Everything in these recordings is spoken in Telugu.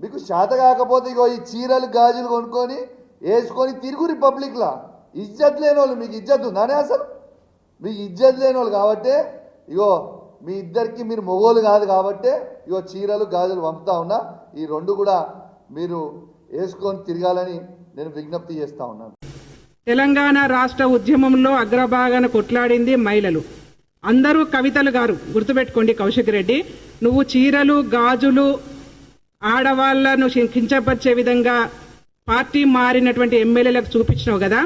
మీకు శాత కాకపోతే ఇగో ఈ చీరలు గాజులు కొనుక్కొని వేసుకొని తిరుగు రిపబ్లిక్లా. ఇజ్జత్ లేని వాళ్ళు మీకు ఇజ్జత్ ఉందానే అసలు? మీకు ఇజ్జత్ లేని వాళ్ళు కాబట్టే ఇగో మీ ఇద్దరికి మీరు మొగోలు కాదు కాబట్టే ఇగో చీరలు గాజులు పంపుతా ఉన్నా. ఈ రెండు కూడా మీరు వేసుకొని తిరగాలని నేను విజ్ఞప్తి చేస్తా ఉన్నాను. తెలంగాణ రాష్ట్ర ఉద్యమంలో అగ్రభాగాన కొట్లాడింది మహిళలు. అందరూ కవితలు గారు. గుర్తుపెట్టుకోండి కౌశిక్ రెడ్డి. నువ్వు చీరలు గాజులు ఆడవాళ్ళను కించపరిచే విధంగా పార్టీ మారినటువంటి ఎమ్మెల్యేలకు చూపించినావు కదా?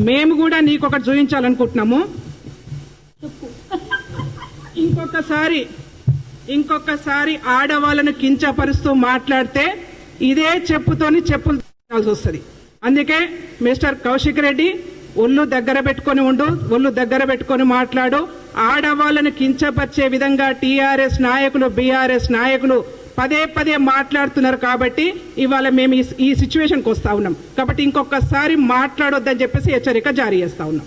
మేము కూడా నీకు ఒకటి చూపించాలనుకుంటున్నాము ఇంకొకసారి ఇంకొకసారి ఆడవాళ్ళను కించపరుస్తూ మాట్లాడితే ఇదే చెప్పుతోని చెప్పులు తినాల్సి వస్తుంది. అందుకే మిస్టర్ కౌశిక్ రెడ్డి ఒళ్ళు దగ్గర పెట్టుకొని ఉండు ఒళ్ళు దగ్గర పెట్టుకొని మాట్లాడు. ఆడవాళ్ళను కించపరిచే విధంగా టీఆర్ఎస్ నాయకులు బీఆర్ఎస్ నాయకులు పదే పదే మాట్లాడుతున్నారు కాబట్టి ఇవాళ మేము ఈ- సిచ్యువేషన్కి వస్తా ఉన్నాం. కాబట్టి ఇంకొకసారి మాట్లాడొద్దని చెప్పేసి హెచ్చరిక జారీ చేస్తూ ఉన్నాం.